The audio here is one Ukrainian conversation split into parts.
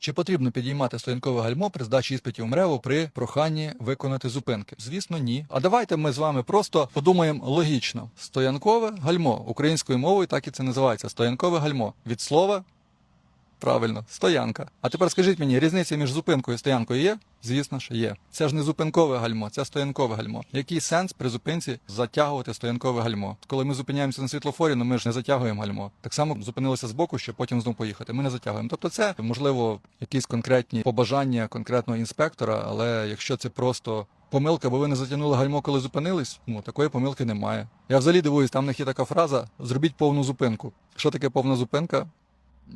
Чи потрібно підіймати стоянкове гальмо при здачі іспитів МРЕВу при проханні виконати зупинки? Звісно, ні. А давайте ми з вами просто подумаємо логічно: стоянкове гальмо українською мовою так і це називається. Стоянкове гальмо від слова. Правильно, стоянка. А тепер скажіть мені, різниця між зупинкою і стоянкою є? Звісно ж, є. Це ж не зупинкове гальмо, це стоянкове гальмо. Який сенс при зупинці затягувати стоянкове гальмо? Коли ми зупиняємося на світлофорі, ну ми ж не затягуємо гальмо. Так само зупинилися з боку, щоб потім знову поїхати. Ми не затягуємо. Тобто, це можливо якісь конкретні побажання конкретного інспектора, але якщо це просто. Помилка, бо ви не затягнули гальмо, коли зупинились. Ну такої помилки немає. Я взагалі дивуюсь, там в них є така фраза: зробіть повну зупинку. Що таке повна зупинка?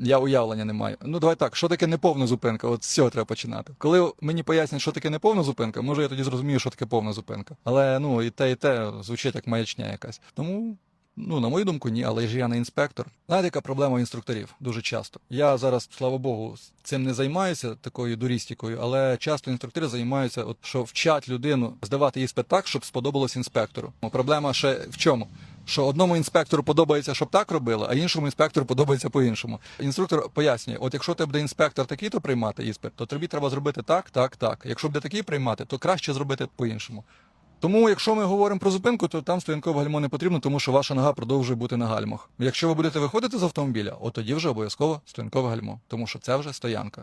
Я уявлення не маю. Ну давай так, що таке неповна зупинка? От з цього треба починати. Коли мені пояснять, що таке неповна зупинка, може я тоді зрозумію, що таке повна зупинка. Але ну і те, і те звучить як маячня якась. Тому. Ну, на мою думку, ні, але ж я не інспектор. Знаєте, яка проблема інструкторів дуже часто. Я зараз, слава Богу, цим не займаюся такою дурістикою, але часто інструктори займаються, от що вчать людину здавати іспит так, щоб сподобалось інспектору. Проблема ще в чому? Що одному інспектору подобається, щоб так робили, а іншому інспектору подобається по-іншому. Інструктор пояснює: от якщо тебе буде інспектор такий то приймати іспит, то тобі треба зробити так, так, так. Якщо буде такий приймати, то краще зробити по-іншому. Тому, якщо ми говоримо про зупинку, то там стоянкове гальмо не потрібно, тому що ваша нога продовжує бути на гальмах. Якщо ви будете виходити з автомобіля, от тоді вже обов'язково стоянкове гальмо, тому що це вже стоянка.